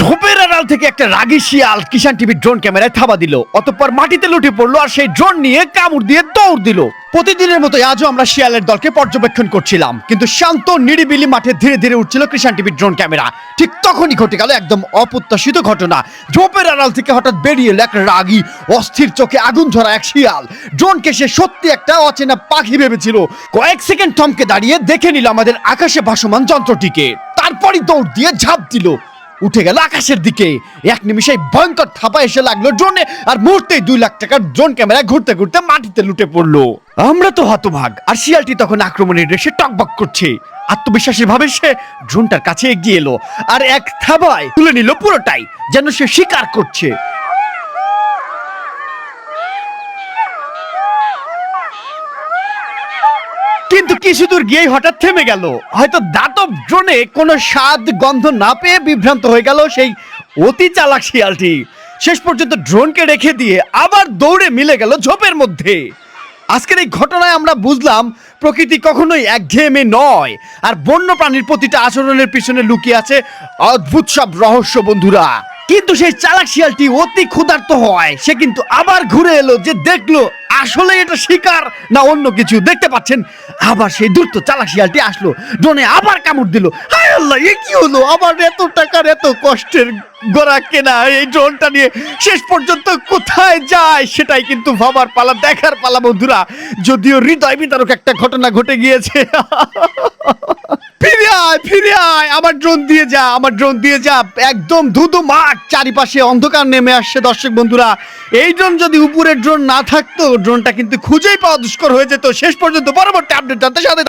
ঝোপের আড়াল থেকে একটা রাগি শিয়াল কিষান টিভির ড্রোন ক্যামেরায় থাবা দিল। অতঃপর মাটিতে লুটে পড়ল আর সেই ড্রোন নিয়ে কামড় দিয়ে দৌড় দিল। প্রতিদিনের মতো আজও আমরা শিয়ালের দলকে পর্যবেক্ষণ করছিলাম। কিন্তু শান্ত, নিরিবিলি মাঠে ধীরে ধীরে উঠছিল কিষান টিভির ড্রোন ক্যামেরা। ঠিক তখনই ঘটে গেল একদম অপ্রত্যাশিত ঘটনা। ঝোপের আড়াল থেকে হঠাৎ বেরিয়ে এলো এক রাগী, অস্থির চোখে আগুন ধরা এক শিয়াল। ড্রোনকে সে সত্যি একটা অচেনা পাখি ভেবেছিল। কয়েক সেকেন্ড থমকে দাঁড়িয়ে দেখে নিল আমাদের আকাশে ভাসমান যন্ত্রটিকে। তারপরই দৌড় দিয়ে ঝাঁপ দিল। উঠে গেল আকাশের দিকে। এক নিমিষে ভয়ঙ্কর থাপা এসে লাগল ড্রোনে আর মুহূর্তেই দুই লাখ টাকার ড্রোন ক্যামেরা ঘুরতে ঘুরতে মাটিতে লুটে পড়ল। আমরা তো হতভাগ, আর শিয়ালটি তখন আক্রমণের রেসে টকবক করছে। আত্মবিশ্বাসী ভাবে সে ড্রোনটার কাছে এগিয়ে এলো, আর এক থাবায় তুলে নিল পুরোটাই, যেন সে শিকার করছে। কিন্তু কিছু দূর গিয়েই হঠাৎ থেমে গেল। হয়তো দাতব ড্রোনে কোনো স্বাদ, গন্ধ না পেয়ে বিভ্রান্ত হয়ে গেল সেই অতি চালাক শিয়ালটি। শেষ পর্যন্ত ড্রোনকে রেখে দিয়ে আবার দৌড়ে মিলে গেল ঝোপের মধ্যে। আজকের এই ঘটনায় আমরা বুঝলাম, প্রকৃতি কখনোই একঘেয়েমে নয়। আর বন্য প্রাণীর প্রতিটা আচরণের পিছনে লুকিয়ে আছে অদ্ভুত সব রহস্য, বন্ধুরা। কিন্তু সেই চালাক শিয়ালটি অতি ক্ষুধার্ত হয় সে কিন্তু আবার ঘুরে এলো যে দেখল আসলে এটা শিকার না অন্য কিছু। দেখতে পাচ্ছেন, আবার সেই দ্রুত চালাক শিয়ালটি আসলো, ড্রোনে আবার কামড় দিল। হায় আল্লাহ, এ কি হলো? আবার এত টাকার এত কষ্টের গোড়া কেনা এই ড্রোনটা নিয়ে শেষ পর্যন্ত কোথায় যায় সেটাই কিন্তু ভাবার পালা, দেখার পালা, বন্ধুরা। যদিও হৃদয় বিতারক একটা ঘটনা ঘটে গিয়েছে। আমার ড্রোন দিয়ে যা আমার ড্রোন দিয়ে যা। একদম ধুধু মাঠ, চারিপাশে অন্ধকার নেমে আসছে দর্শক বন্ধুরা। এই ড্রোন যদি উপরের ড্রোন না থাকতো ড্রোনটা কিন্তু খুঁজেই পাওয়া দুষ্কর হয়ে যেত। শেষ পর্যন্ত পরবর্তী আপডেট জানতে সাথে